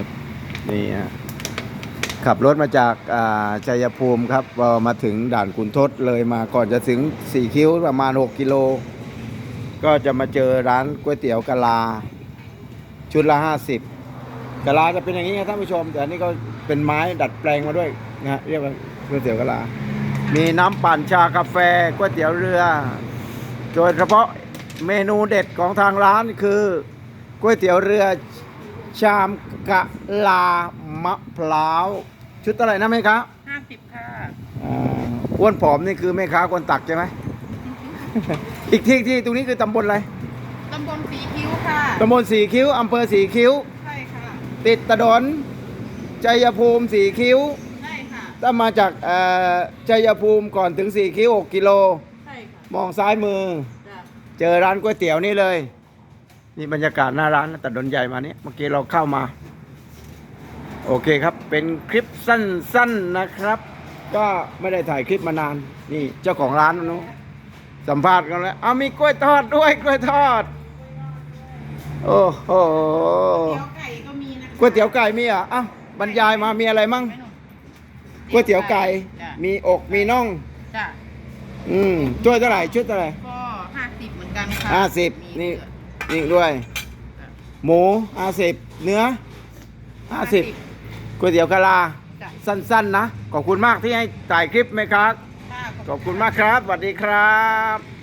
ครับนี่ฮะขับรถมาจากอ่าชัยภูมิครับพอมาถึงด่านขุนทดเลยมาก่อนจะถึงสี่คิ้วประมาณ 6 กิโล ก็จะมาเจอร้านก๋วยเตี๋ยวกะลา ชุดละ 50กะลาจะเป็นอย่างนี้ครับท่านผู้ชม แต่อันนี้ก็เป็นไม้ดัดแปลงมาด้วยนะเรียกว่าก๋วยเตี๋ยวกะลา มีน้ำปั่นชากาแฟก๋วยเตี๋ยวเรือ โดยเฉพาะเมนูเด็ดของทางร้านคือก๋วยเตี๋ยวเรือ ชามกะลามะพร้าว ชุดเท่าไหร่นะแม่ค้าห้าสิบค่ะอ่าอ้วนผอมนี่คือแม่ค้าคนตักใช่ไหม อีกที่ที่ตรงนี้คือตำบลอะไร ตำบลสีคิ้วค่ะ ตำบลสีคิ้ว อำเภอสีคิ้ว ใช่ค่ะ ติดถนนชัยภูมิสีคิ้ว ใช่ค่ะ ถ้ามาจากเอ่อชัยภูมิก่อนถึงสีคิ้ว 6 กิโล ใช่ค่ะ มองซ้ายมือ จ้ะ เจอร้านก๋วยเตี๋ยวนี่เลย นี่บรรยากาศหน้าร้านนะแต่ดนใหญ่มานี่เมื่อกี้เราเข้ามา โอเคครับ เป็นคลิปสั้นๆนะครับ ก็ไม่ได้ถ่ายคลิปมานาน นี่เจ้าของร้านนู้นสัมภาษณ์กันแล้วเอามีกล้วยทอดด้วยกล้วยทอด โอ้โหเตี๋ยวไก่ก็มีนะคะก๋วยเตี๋ยวไก่มีเหรอะอะบรรยายมามีอะไรมั่งไม่หนูก๋วยเตี๋ยวไก่จ้ะมีอกมีน่องจ้ะอืมช่วยเท่าไหร่ชุดเท่าไหร่ก็ห้าสิบเหมือนกันค่ะห้าสิบมีนี่เหลื อนี่ด้วยจ้ะหมูห้าสิบเนื้อห้าสิบก๋วยเตี๋ยวกะลาจ้ะสั้นๆนะ ขอบคุณมากที่ให้ถ่ายคลิปไหมครับค่ะขอบคุณมากครับสวัสดีครับ